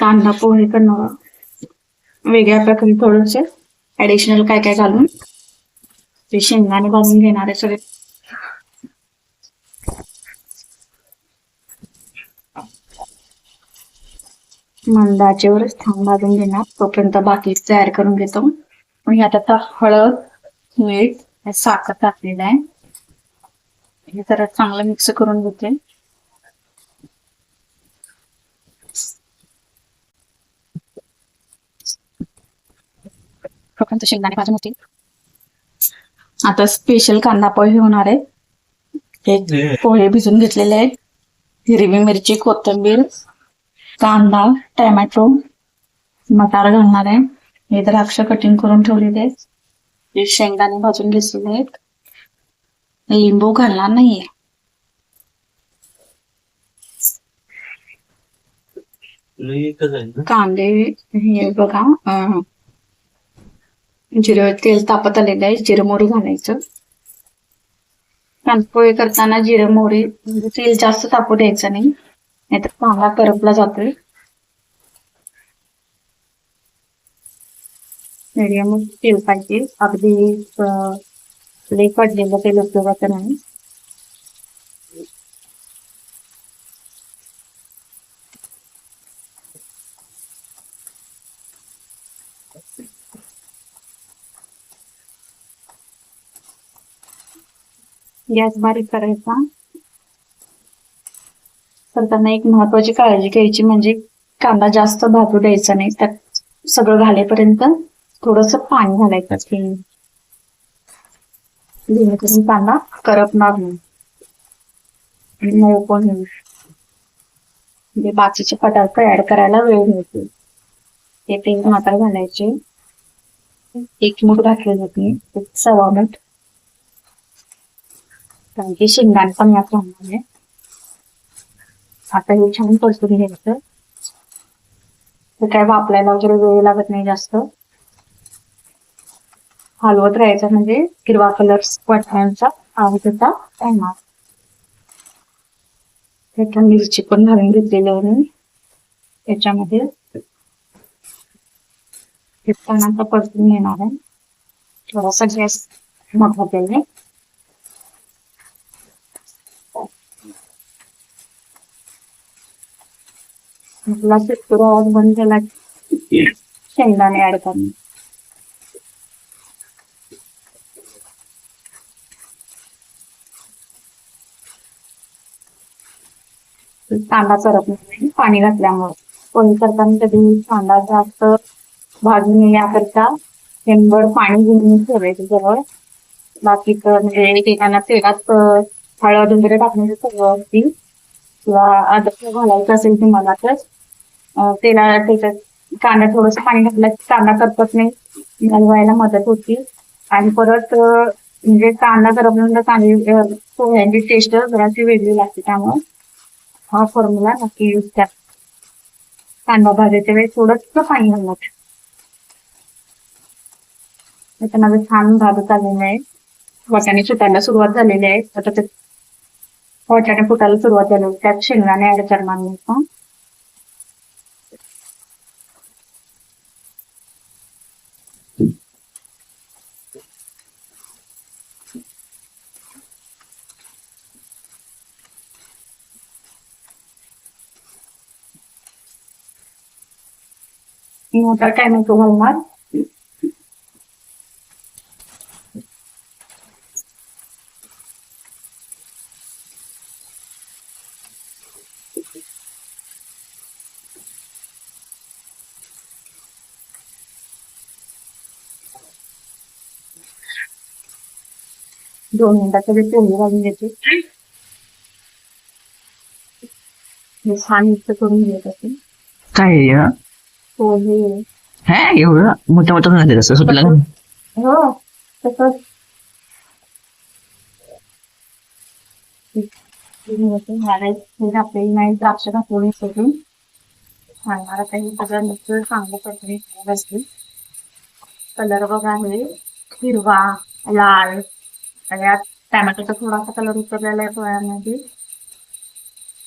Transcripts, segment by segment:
कांदा पोहे पण वेगळ्या प्रकारे थोडेसे ऍडिशनल काय काय घालून ते शेंगदाणे भाजून घेणार आहे सगळे. मंदाचेवरच थांब भाजून घेणार तोपर्यंत बाकी तयार करून घेतो. पण ह्यात आता हळद मीठ साखर टाकलेलं आहे. हे जरा चांगलं मिक्स करून घेते. तोपर्यंत शेंगदाणे भाजून होतील. आता स्पेशल कांदा पोहे होणार आहे. हे. पोहे भिजून घेतलेले आहेत. हिरवी मिरची कोथिंबीर कांदा टॅमॅटो मटार घालणार आहे. हे द्राक्ष कटिंग करून ठेवलेले आहेत. हे शेंगदाणे भाजून घेतलेले आहेत. लिंबू घालणार नाहीये. कांदे हे बघा. जिरं तेल तापत आलेलं आहे जिरं मोहरी घालायचं कांदपोळी करताना जिरं मोहरी म्हणजे तेल जास्त तापू द्यायचं नाही. नाहीतर कांदा करपला जातोय. मिडियम तेल पाहिजे. अगदी लई पडलेलं तेल उपयोगाचं नाही. गॅस बारीक करायचा. करताना एक महत्वाची काळजी घ्यायची म्हणजे कांदा जास्त भाजू द्यायचा नाही. त्यात सगळं घालेपर्यंत थोडस पाणी घालायचं. की जेणेकरून कांदा करपणार नाही. आणि मऊ पण होईल. म्हणजे बाकीचे पदार्थ ऍड करायला वेळ मिळतो. ते तेल मात्र घालायचे. एक मूठ घातले जाते सव्वा मूठ. कारण की शेंगदाणे पण यात राहणार आहे आता हे छान परतून घ्यायचं ते काय वापरायला वगैरे वेळ लागत नाही जास्त हलवत राहायचं म्हणजे हिरवा कलर वाटाण्यांचा आवाज होता येणार त्याच्या मिरची पण घालून घेतलेली आहे मी त्याच्यामध्ये हे पण आता परतून घेणार आहे थोडासा गॅस मोठा केले आपला शेतकरी आवाज बंद केला शेंगदाणे ऍड करणे कांदा करत नाही. पाणी घातल्यामुळे. पोळी करताना कधी कांदा जास्त भाजून याकरता शेंगभर पाणी घेऊन ठेवायचं जवळ. बाकीचं म्हणजे एकेकांना तेलात हळद वगैरे टाकण्याची सगळं किंवा अद्रक घालायचं असेल तुम्हाला तर तेला त्याच्यात कांदा थोडस पाणी घातलं की कांदा करपत नाही. घालवायला मदत होती. आणि परत म्हणजे कांदा करपल्यानंतर कांदे पोह्यांची टेस्ट जराशी वेगळी लागते त्यामुळे. हा फॉर्म्युला नक्की यूज करा. कांदा भाजायच्या वेळेस थोडंसं पाणी घालणार. त्याच्यामध्ये छान भाजत आलेलं आहे. वाटाणे सुटायला सुरुवात झालेली आहे. आता ते वाटाणे फुटायला सुरुवात झाली. त्यात शेंगदाणे ऍड करणार मी. पण मोठा टॅमॅटो घालणार दोन मिनिटाचं ते पोहे घालून घेते हे छान मिक्स करून घेत असेल काय हे? हा एवढं मोठं मोठं झालं तसं सुटलं हो आपल्याला नाही द्राक्ष सगळी सांगणार आता हे सगळं चांगलं कलर बघा हे हिरवा लाल. आणि टॅमॅटोचा थोडासा कलर उतरलेला आहे पोळ्यामध्ये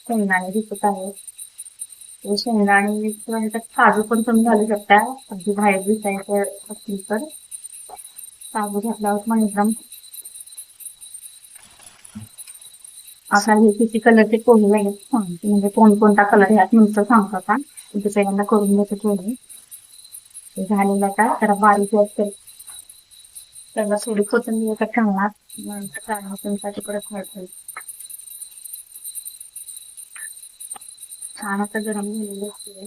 शेंगदाणे दिसत आहे शेंगदाणे आणि ह्याच्यात काजू पण तुम्ही घालू शकता. अगदी बाहेर दिसायचं असतील तर. काजू घातल्यावर पण एकदम. आता हे किती कलरचे कोणी लागेल सांगते म्हणजे कोणकोणता कलर ह्यात तुमचं सांगतो का ते पहिल्यांदा करून घेतो थोडे. झालेलं का जरा बारीक असेल त्याला थोडी कोथिंबीर एकच ठेवणार. नंतर काढण्यासाठी परत हळद छान आता गरम झालेलं असते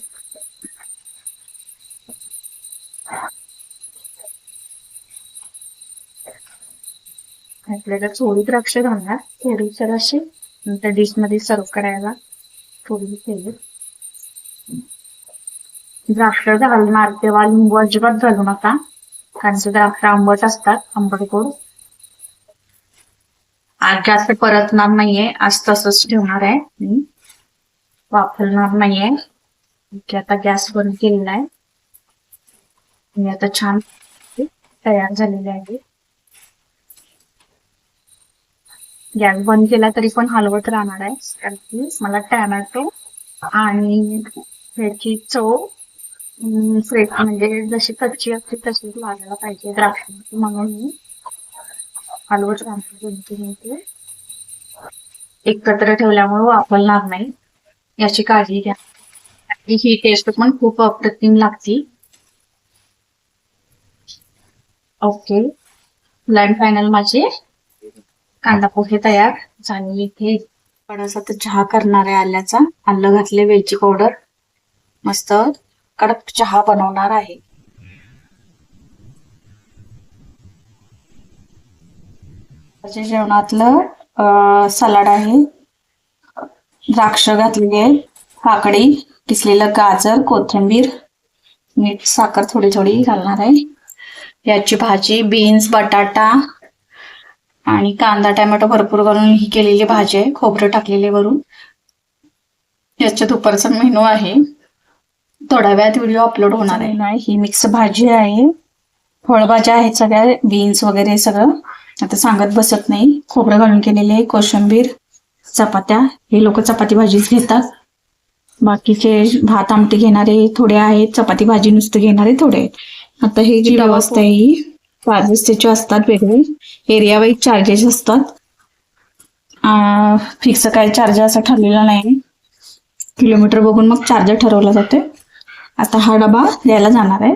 आपल्याला थोडी द्राक्ष घालणार. थोडी सर अशी नंतर डिशमध्ये सर्व करायला थोडी ठेवली द्राक्ष घालणार तेव्हा लिंबू अजिबात घालू नका. कारण ते द्राक्ष आंबट असतात आंबट गोड. आज जास्त परतणार नाहीये. आज तसंच ठेवणार आहे मी. वापरणार नाहीये की आता गॅस बंद केलेला आहे आणि आता छान तयार झालेले आहे गॅस बंद केला तरी पण हलवत राहणार आहे कारण की मला टॅमॅटो आणि ह्याची चव फ्रेश म्हणजे जशी कच्ची असते तशीच लागायला पाहिजे द्राक्ष म्हणून मी हलवत राहणार दोन तीन एकत्र ठेवल्यामुळे वापरणार नाही याची काळजी घ्या. ही टेस्ट पण खूप अप्रतिम लागती. ओके लाईन फायनल माझे. कांदा पोहे तयार झाले इथे. थोडासा तर चहा करणार आहे आल्याचा आलं घातले वेलची पावडर मस्त कडक चहा बनवणार आहे. जेवणातलं सलाड आहे. द्राक्ष घातलेली आहे. काकडी किसलेलं गाजर कोथिंबीर मीठ साखर थोडी थोडी घालणार आहे. याची भाजी बीन्स बटाटा आणि कांदा टॅमॅटो भरपूर घालून ही केलेली भाजी आहे. खोबरं टाकलेले वरून. याच्या दुपारचा मेनू आहे. थोड्या वेळात व्हिडिओ अपलोड होणार आहे. नाही ही मिक्स भाजी आहे. फळभाज्या आहेत सगळ्या बीन्स वगैरे सगळं. आता सांगत बसत नाही. खोबरं घालून केलेले आहे कोशिंबीर चपात्या. हे लोक चपाती भाजीच घेतात. बाकीचे भात आमटी घेणारे थोडे आहेत. चपाती भाजी नुसतं घेणारे थोडे आहेत. आता हे जी व्यवस्था आहे ही चार्जेस त्याचे असतात वेगळे. एरिया वाईज चार्जेस असतात फिक्स काय चार्ज असा ठरलेला नाही. किलोमीटर बघून मग चार्ज ठरवला जाते आता हा डबा द्यायला जाणार आहे.